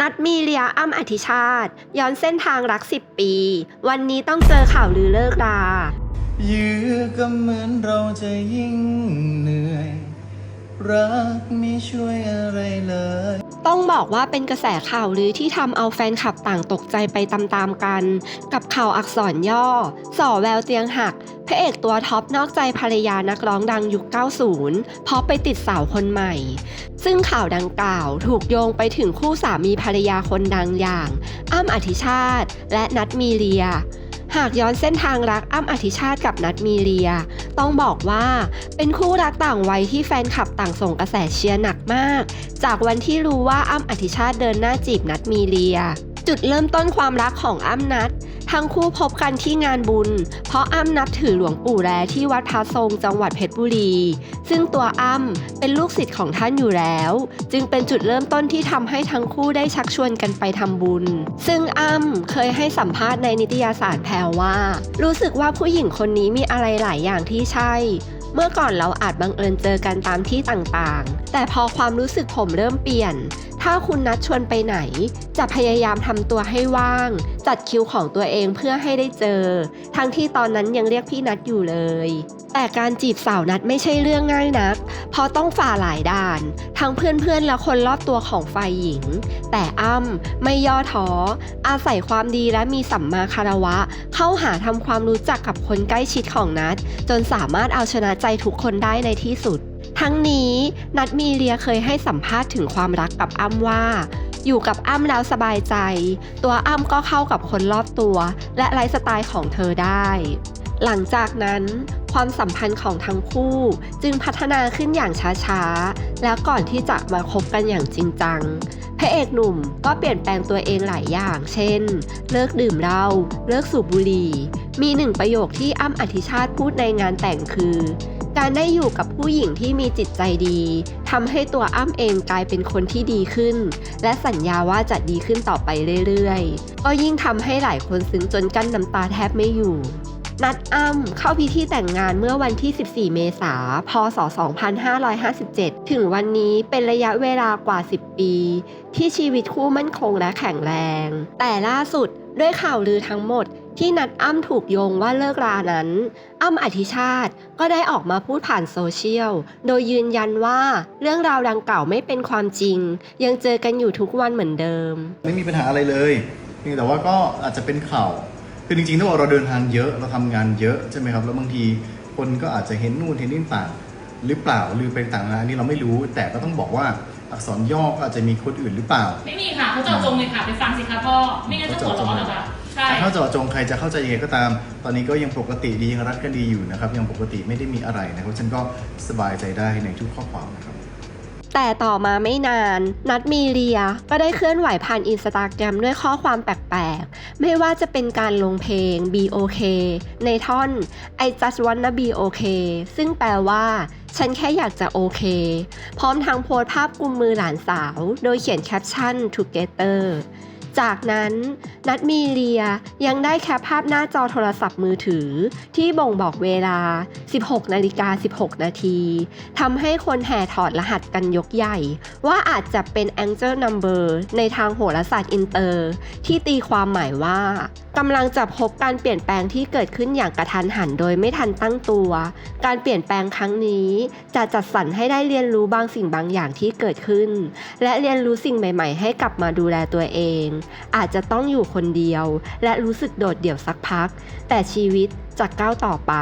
นัดมีเลียอ้ำอธิชาติ ย้อนเส้นทางรักสิบปี วันนี้ต้องเจอข่าวลือเลิกรา ยื้อก็เหมือนเราจะยิ่งเหนื่อย รักไม่ช่วยอะไรเลย ต้องบอกว่าเป็นกระแสข่าวลือที่ทำเอาแฟนคลับต่างตกใจไปตามๆกัน กับข่าวอักษรย่อ ส่อแววเตียงหัก พระเอกตัวท็อปนอกใจภรรยานักร้องดังยุค 90 เพราะไปติดสาวคนใหม่ ซึ่งข่าวดังกล่าวถูกโยงไปถึงคู่สามีภรรยาคนดังอย่าง อ้ำอธิชาติ และนัดมีเลีย หากย้อนเส้นทางรักอ้ำอธิชาติกับนัดมีเลีย ต้องบอกว่าเป็นคู่รักต่างวัยที่แฟนคลับต่างส่งกระแสเชียร์หนักมาก จากวันที่รู้ว่าอ้ำอธิชาติเดินหน้าจีบนัดมีเลีย จุดเริ่มต้นความรักของอ้ำนัดทั้งคู่พบกันที่งานบุญ เพราะอ้ำนับถือหลวงปู่แลที่วัดพระทรงจังหวัดเพชรบุรี ซึ่งตัวอ้ำเป็นลูกศิษย์ของท่านอยู่แล้ว จึงเป็นจุดเริ่มต้นที่ทำให้ทั้งคู่ได้ชักชวนกันไปทำบุญ ซึ่งอ้ำเคยให้สัมภาษณ์ในนิตยสารแพรว่า รู้สึกว่าผู้หญิงคนนี้มีอะไรหลายอย่างที่ใช่ เมื่อก่อนเราอาจบังเอิญเจอกันตามที่ต่างๆ แต่พอความรู้สึกผมเริ่มเปลี่ยนถ้าคุณนัดชวนไปไหน จะพยายามทำตัวให้ว่าง จัดคิวของตัวเองเพื่อให้ได้เจอ ทั้งที่ตอนนั้นยังเรียกพี่นัดอยู่เลย แต่การจีบสาวนัดไม่ใช่เรื่องง่ายนัก เพราะต้องฝ่าหลายด่าน ทั้งเพื่อนๆและคนรอบตัวของฝ่ายหญิง แต่อ้ำไม่ย่อท้อ อาศัยความดีและมีสัมมาคารวะ เข้าหาทำความรู้จักกับคนใกล้ชิดของนัด จนสามารถเอาชนะใจทุกคนได้ในที่สุด ทั้งนี้นัดมีเลียเคยให้สัมภาษณ์ถึงความรักกับอ้ำว่า อยู่กับอ้ำแล้วสบายใจ ตัวอ้ำก็เข้ากับคนรอบตัว และไลฟ์สไตล์ของเธอได้ หลังจากนั้นความสัมพันธ์ของทั้งคู่จึงพัฒนาขึ้นอย่างช้าๆ แล้วก่อนที่จะมาคบกันอย่างจริงจัง พระเอกหนุ่มก็เปลี่ยนแปลงตัวเองหลายอย่าง เช่น เลิกดื่มเหล้า เลิกสูบบุหรี่ มีหนึ่งประโยคที่อ้ำอธิชาติพูดในงานแต่งคือ การได้อยู่กับผู้หญิงที่มีจิตใจดีทำให้ตัวอ้ำเองกลายเป็นคนที่ดีขึ้น และสัญญาว่าจะดีขึ้นต่อไปเรื่อยๆ ก็ยิ่งทำให้หลายคนซึ้งจนกั้นน้ำตาแทบไม่อยู่ นัดอ้ำเข้าพิธีแต่งงานเมื่อวันที่ 14 เมษายนพศ 2557 ถึงวันนี้เป็นระยะเวลากว่า 10 ปี ที่ชีวิตคู่มั่นคงและแข็งแรง แต่ล่าสุดด้วยข่าวลือทั้งหมด ที่นัดอ้ำถูกโยงว่าเลิกรานั้น อ้ำอธิชาติก็ได้ออกมาพูดผ่านโซเชียล โดยยืนยันว่าเรื่องราวดังกล่าวไม่เป็นความจริง ยังเจอกันอยู่ทุกวันเหมือนเดิม ไม่มีปัญหาอะไรเลยเพียงแต่ว่าก็อาจจะเป็นข่าว คือจริงๆต้องบอกเราเดินทางเยอะเราทำงานเยอะใช่ไหมครับ แล้วบางทีคนก็อาจจะเห็นนู่นเห็นนี่ต่าง หรือเปล่าหรือเป็นต่างนะอันนี้เราไม่รู้ แต่ก็ต้องบอกว่าอักษรย่อก็อาจจะมีคนอื่นหรือเปล่า ไม่มีค่ะเขาเจาะจงเลยค่ะไปฟังสิคะพ่อไม่งั้นจะหัวร้อนเหรอคะใช่แต่ ถ้าเจาะจงใครจะเข้าใจยังไงก็ตาม ตอนนี้ก็ยังปกติดียังรักกันดีอยู่นะครับ ยังปกติไม่ได้มีอะไรนะครับฉันก็สบายใจได้ในทุกข้อความนะครับแต่ต่อมาไม่นาน นัดมีเลียก็ได้เคลื่อนไหวผ่านอินสตาแกรมด้วยข้อความแปลกๆ ไม่ว่าจะเป็นการลงเพลง Be OK ในท่อน I just wanna be OK ซึ่งแปลว่า ฉันแค่อยากจะโอเค พร้อมทั้งโพสต์ภาพกุมมือหลานสาว โดยเขียนแคปชั่น together จากนั้นนัดมีเลียยังได้แคปภาพหน้าจอโทรศัพท์มือถือ ที่บ่งบอกเวลา 16 นาฬิกา 16 นาทีทำให้คนแห่ถอดรหัสกันยกใหญ่ ว่าอาจจะเป็น Angel Number ในทางโหราศาสตร์อินเตอร์ ที่ตีความหมายว่ากำลังจะพบการเปลี่ยนแปลงที่เกิดขึ้นอย่างกระทันหันโดยไม่ทันตั้งตัว การเปลี่ยนแปลงครั้งนี้ จะจัดสรรให้ได้เรียนรู้บางสิ่งบางอย่างที่เกิดขึ้น และเรียนรู้สิ่งใหม่ ๆ ให้กลับมาดูแลตัวเอง อาจจะต้องอยู่คนเดียว และรู้สึกโดดเดี่ยวสักพัก แต่ชีวิตจะก้าวต่อไป